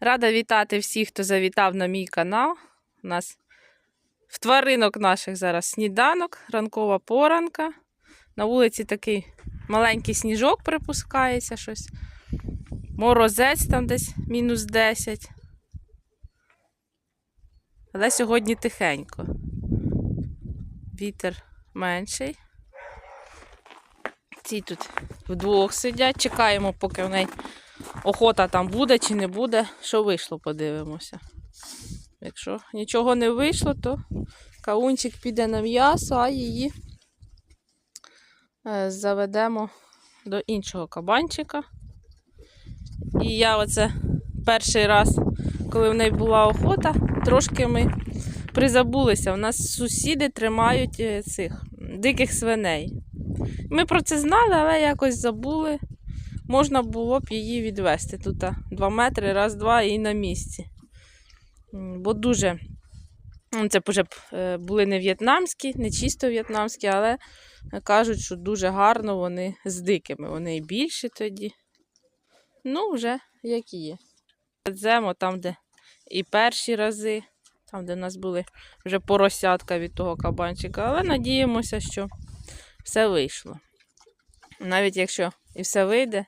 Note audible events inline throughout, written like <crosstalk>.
Рада вітати всіх, хто завітав на мій канал. У нас в тваринок наших зараз сніданок, ранкова поранка. На вулиці такий маленький сніжок припускається щось. Морозець там десь мінус 10. Але сьогодні тихенько. Вітер менший. Ці тут вдвох сидять. Чекаємо, поки в неї охота там буде чи не буде. Що вийшло, подивимося. Якщо нічого не вийшло, то каунчик піде на м'ясо, а її е, заведемо до іншого кабанчика. І я оце перший раз, коли в неї була охота, трошки ми призабулися. У нас сусіди тримають е, цих диких свиней. Ми про це знали, але якось забули. Можна було б її відвести. Тут 2 метри, раз, два і на місці. Бо дуже. ну, Це вже б, е, були не в'єтнамські, не чисто в'єтнамські, але кажуть, що дуже гарно вони з дикими. Вони і більші тоді. Ну, вже які є. Земо там, де і перші рази, там, де в нас були вже поросятка від того кабанчика. Але надіємося, що все вийшло. Навіть якщо і все вийде,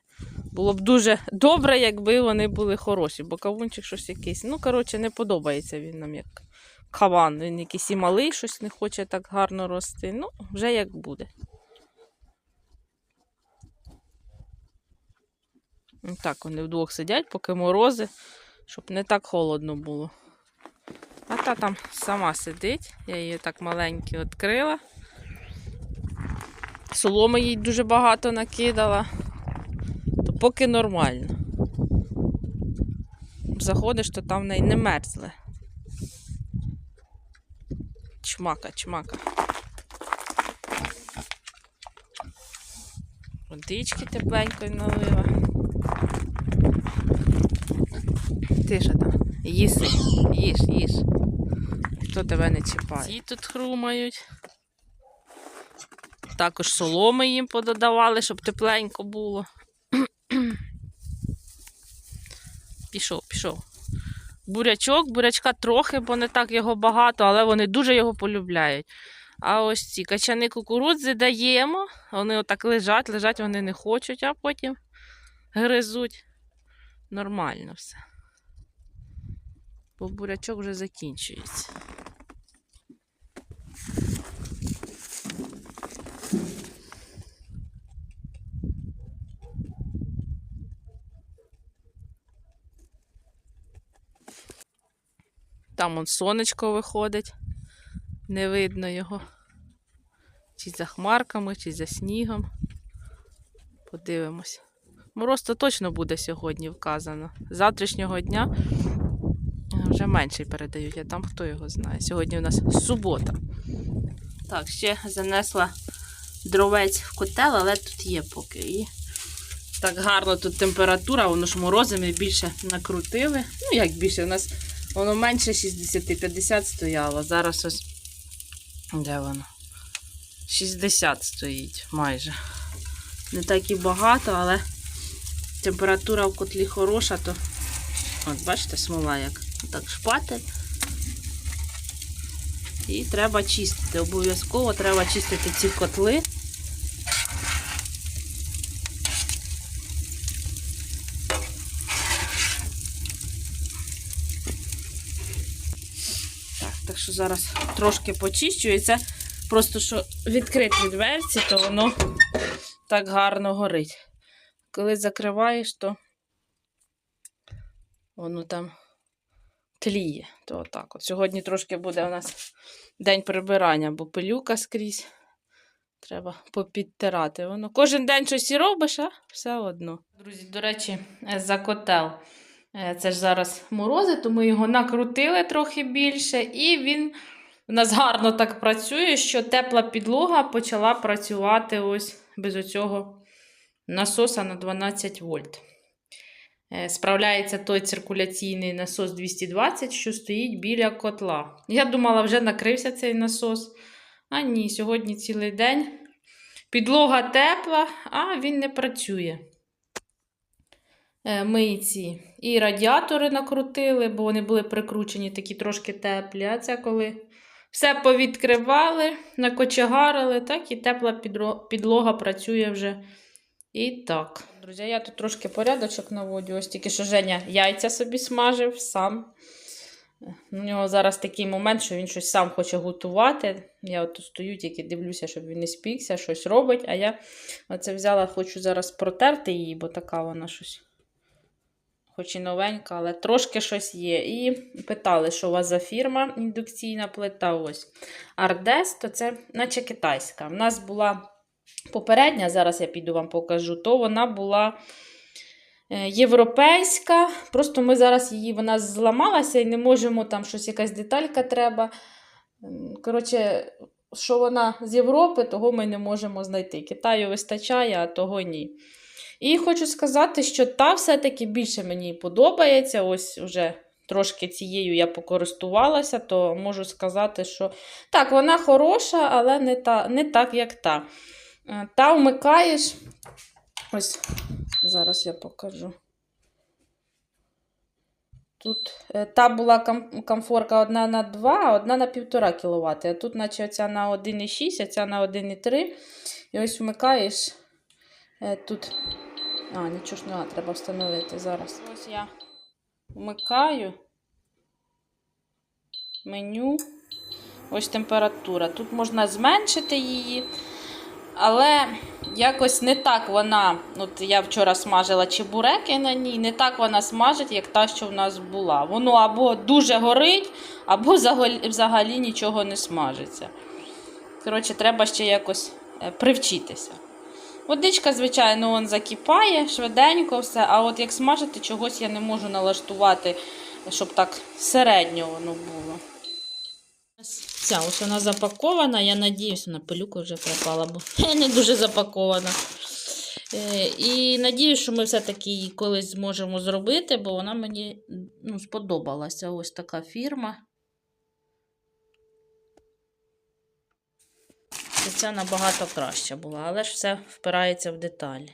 було б дуже добре, якби вони були хороші, бо кавунчик щось якийсь. Ну, коротше, не подобається він нам як каван. Він якийсь і малий, щось не хоче так гарно рости. Ну, вже як буде. Ну, Так, вони вдвох сидять, поки морози, щоб не так холодно було. А та там сама сидить, я її так маленьки відкрила. Соломи їй дуже багато накидала, поки нормально. Заходиш, то там в неї не мерзле. Чмака, чмака. Водички тепленької налила. Ти що там? Їси, їж, їж. Хто тебе не чіпає? Ці тут хрумають. Також соломи їм пододавали, щоб тепленько було. Пішов, пішов. Бурячок, бурячка трохи, бо не так його багато, але вони дуже його полюбляють. А ось ці качани кукурудзи даємо, вони отак лежать, лежать, вони не хочуть, а потім гризуть. Нормально все. Бо бурячок вже закінчується. Там он сонечко виходить, не видно його. Чи за хмарками, чи за снігом. Подивимось. Мороз то точно буде сьогодні вказано. Завтрашнього дня вже менший передають, а там хто його знає. Сьогодні у нас субота. Так, ще занесла дровець в котел, але тут є поки. І так гарно тут температура, воно ж морози ми більше накрутили. Ну, як більше, у нас воно менше 60-50 стояло. Зараз ось. Де воно? 60 стоїть майже. Не так і багато, але температура в котлі хороша, то от бачите, смола як так шпатель. І треба чистити. Обов'язково треба чистити ці котли. Так, так що зараз трошки почищу. І це просто що відкриті дверці, то воно так гарно горить. Коли закриваєш, то воно там тліє. То отак. От. Сьогодні трошки буде у нас день прибирання, бо пилюка скрізь. Треба попідтирати. Воно кожен день щось і робиш, а все одно. Друзі, до речі, за котел. Е, Це ж зараз морози, тому його накрутили трохи більше, і він у нас гарно так працює, що тепла підлога почала працювати ось без оцього насоса на 12 вольт. Е, Справляється той циркуляційний насос 220, що стоїть біля котла. Я думала, вже накрився цей насос. А ні, сьогодні цілий день. Підлога тепла, а він не працює. Е, Ми ці і радіатори накрутили, бо вони були прикручені, такі трошки теплі. А це коли все повідкривали, накочегарили, так і тепла підлога працює вже. І так. Друзі, я тут трошки порядочок наводю. Ось тільки що Женя яйця собі смажив сам. У нього зараз такий момент, що він щось сам хоче готувати. Я от стою, тільки дивлюся, щоб він не спікся, щось робить. А я оце взяла, хочу зараз протерти її, бо така вона щось. Хоч і новенька, але трошки щось є. І питали, що у вас за фірма індукційна плита. Ось. Ардес, то це наче китайська. У нас була попередня, зараз я піду вам покажу, то вона була е, європейська. Просто ми зараз її вона зламалася і не можемо там щось, якась деталька треба. Коротше, що вона з Європи, того ми не можемо знайти. Китаю вистачає, а того ні. І хочу сказати, що та все-таки більше мені подобається. Ось уже трошки цією я покористувалася, то можу сказати, що так, вона хороша, але не, та, не так, як та. Е, Та вмикаєш. Ось зараз я покажу. Тут е, та була комфорка одна на 2, а одна на 1,5 кВт. А тут, наче оця на 1,6, а ця на 1,3. І ось вмикаєш е, тут. А, нічого ж не треба, встановити зараз. Ось я вмикаю меню. Ось температура. Тут можна зменшити її. Але якось не так вона. От я вчора смажила чебуреки на ній, не так вона смажить, як та, що в нас була. Воно або дуже горить, або взагалі, взагалі нічого не смажиться. Коротше, треба ще якось е, привчитися. Водичка, звичайно, он закипає швиденько все, а от як смажити, чогось я не можу налаштувати, щоб так середньо воно було. Ця ось вона запакована, я надіюсь, вона пилюка вже пропала, бо <laughs> не дуже запакована. Е, І надіюсь, що ми все-таки її колись зможемо зробити, бо вона мені ну, сподобалася. Ось така фірма. Це Ця набагато краща була, але ж все впирається в деталі.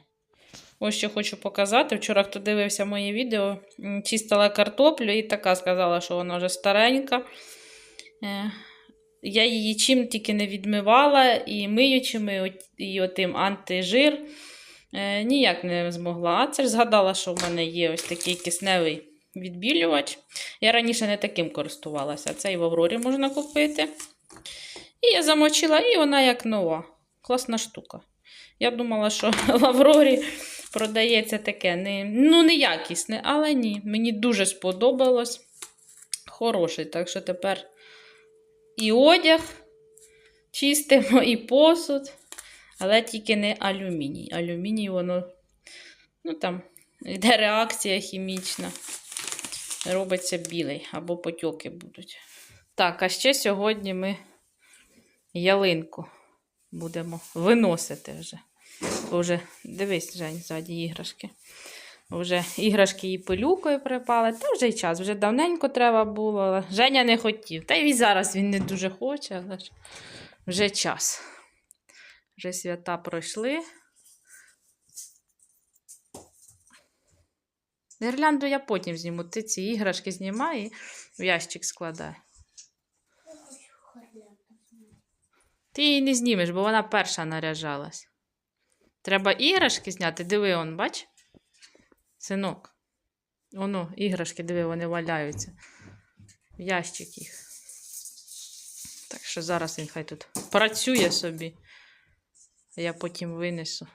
Ось що хочу показати. Вчора, хто дивився моє відео, чистила картоплю і така сказала, що вона вже старенька. Е, Я її чим тільки не відмивала, і миючими, і отим антижир е, ніяк не змогла. А це ж згадала, що в мене є ось такий кисневий відбілювач. Я раніше не таким користувалася. Це і в Аврорі можна купити. І я замочила, і вона як нова. Класна штука. Я думала, що <laughs> в Аврорі продається таке не, ну, неякісне, але ні. Мені дуже сподобалось. Хороший. Так що тепер і одяг чистимо, і посуд, але тільки не алюміній. Алюміній, воно, ну там, йде реакція хімічна. Робиться білий або потьоки будуть. Так, а ще сьогодні ми ялинку будемо виносити вже. Вже, дивись, Жень, ззаді іграшки. Вже іграшки і пилюкою припали. Та вже й час, вже давненько треба було, Женя не хотів. Та й зараз він не дуже хоче, але ж вже час. Вже свята пройшли. Гірлянду я потім зніму. Ти ці іграшки знімай і в ящик складай. Ти її не знімеш, бо вона перша наряжалась. Треба іграшки зняти. Диви, он, бач? Синок. Воно, іграшки, диви, вони валяються. В ящик їх. Так що зараз він хай тут працює собі. А я потім винесу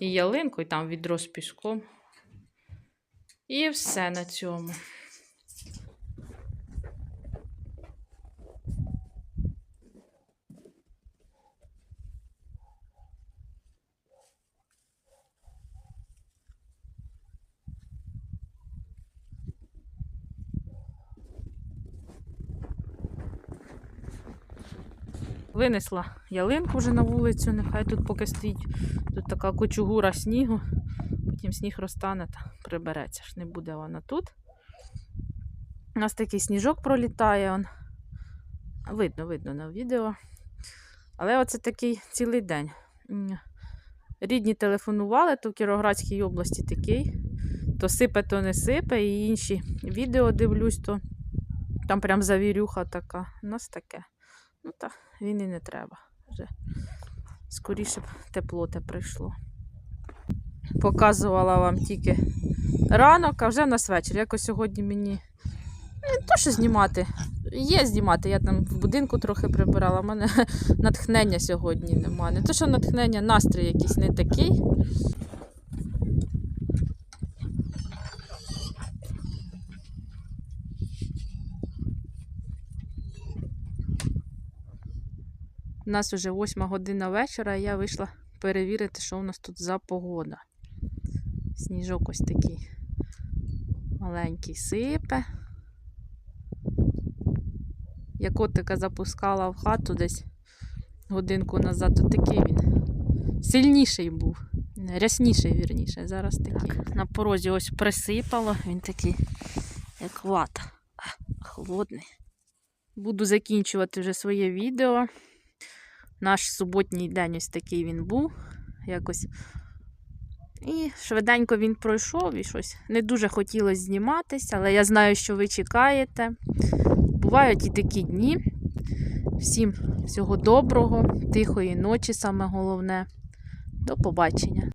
і ялинку, і там відро з піском. І все на цьому. Винесла ялинку вже на вулицю, нехай тут поки стоїть. Тут така кучугура снігу. Потім сніг розтане та прибереться ж, не буде вона тут. У нас такий сніжок пролітає. Он. Видно, видно на відео. Але оце такий цілий день. Рідні телефонували, то в Кіровоградській області такий. То сипе, то не сипе, і інші відео дивлюсь, то там прям завірюха така. У нас таке. Ну так, він і не треба. Вже скоріше б тепло те прийшло. Показувала вам тільки ранок, а вже в нас вечір. Якось сьогодні мені не то, що знімати. Є знімати. Я там в будинку трохи прибирала. У мене <laughs> натхнення сьогодні немає. Не то, що натхнення, настрій якийсь не такий. У нас вже восьма година вечора, і я вийшла перевірити, що у нас тут за погода. Сніжок ось такий маленький сипе. Я котика запускала в хату десь годинку назад, то такий він сильніший був. Рясніший, вірніше. Зараз такий. На порозі ось присипало, він такий, як вата. Холодний. Буду закінчувати вже своє відео. Наш суботній день ось такий він був. Якось. І швиденько він пройшов і щось не дуже хотілося зніматися, але я знаю, що ви чекаєте. Бувають і такі дні. Всім всього доброго, тихої ночі, саме головне. До побачення.